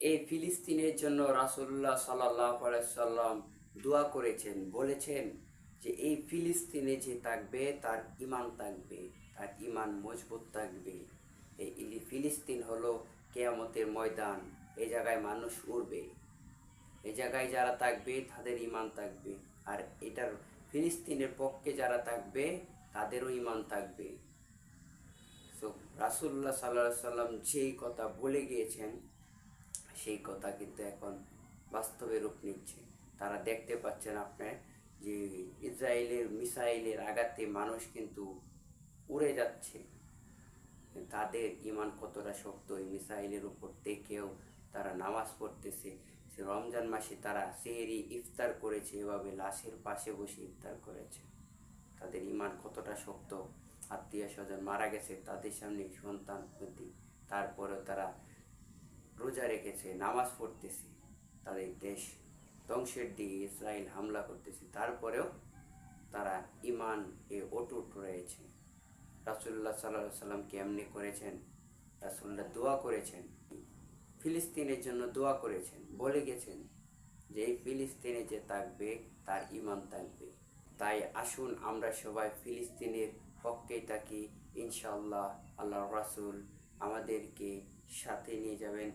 এই ফিলিস্তিনের জন্য রাসুল্লাহ সাল্লাহ সাল্লাম দোয়া করেছেন, বলেছেন যে এই ফিলিস্তিনে যে থাকবে, তার ইমান থাকবে, তার ইমান মজবুত থাকবে। এই ফিলিস্তিন হলো কেয়ামতের ময়দান এই জায়গায় মানুষ উড়বে। এই জায়গায় যারা থাকবে, তাদের ইমান থাকবে। আর এটার ফিলিস্তিনের পক্ষে যারা থাকবে, তাদেরও ইমান থাকবে। সো রাসুল্লাহ সাল্লাহ সাল্লাম যেই কথা বলে গিয়েছেন সেই কথা কিন্তু এখন বাস্তবে রূপ নিচ্ছে। তারা দেখতে পাচ্ছেন আপনার যে ইসরায়েলের মিসাইলের আঘাতে মানুষ কিন্তু উড়ে যাচ্ছে। তাদের ইমান কতটা শক্ত, এই মিসাইলের উপর থেকেও তারা নামাজ পড়তেছে। রমজান মাসে তারা সেহরি ইফতার করেছে, এভাবে লাশের পাশে বসে ইফতার করেছে। তাদের ইমান কতটা শক্ত, আত্মীয় স্বজন মারা গেছে, তাদের সামনে সন্তান প্রতি তারপরেও তারা রোজা রেখেছে, নামাজ পড়তেছে, তাদের দেশ ধ্বংসের দিকে ইসরায়েল হামলা করতেছে। তারপরেও তারা ইমান এ অটুট রয়েছে। রাসুল্লাহ সাল্লাহ সাল্লাম কেমনি করেছেন? রাসুল্লাহ দোয়া করেছেন। ফিলিস্তিনের জন্য দোয়া করেছেন। বলে গেছেন যে, এই ফিলিস্তিনে যে থাকবে, তার ইমান থাকবে। তাই আসুন আমরা সবাই ফিলিস্তিনের পক্ষেই থাকি। ইনশাআল্লাহ আল্লাহ রাসুল আমাদেরকে সাথে নিয়ে যাবেন।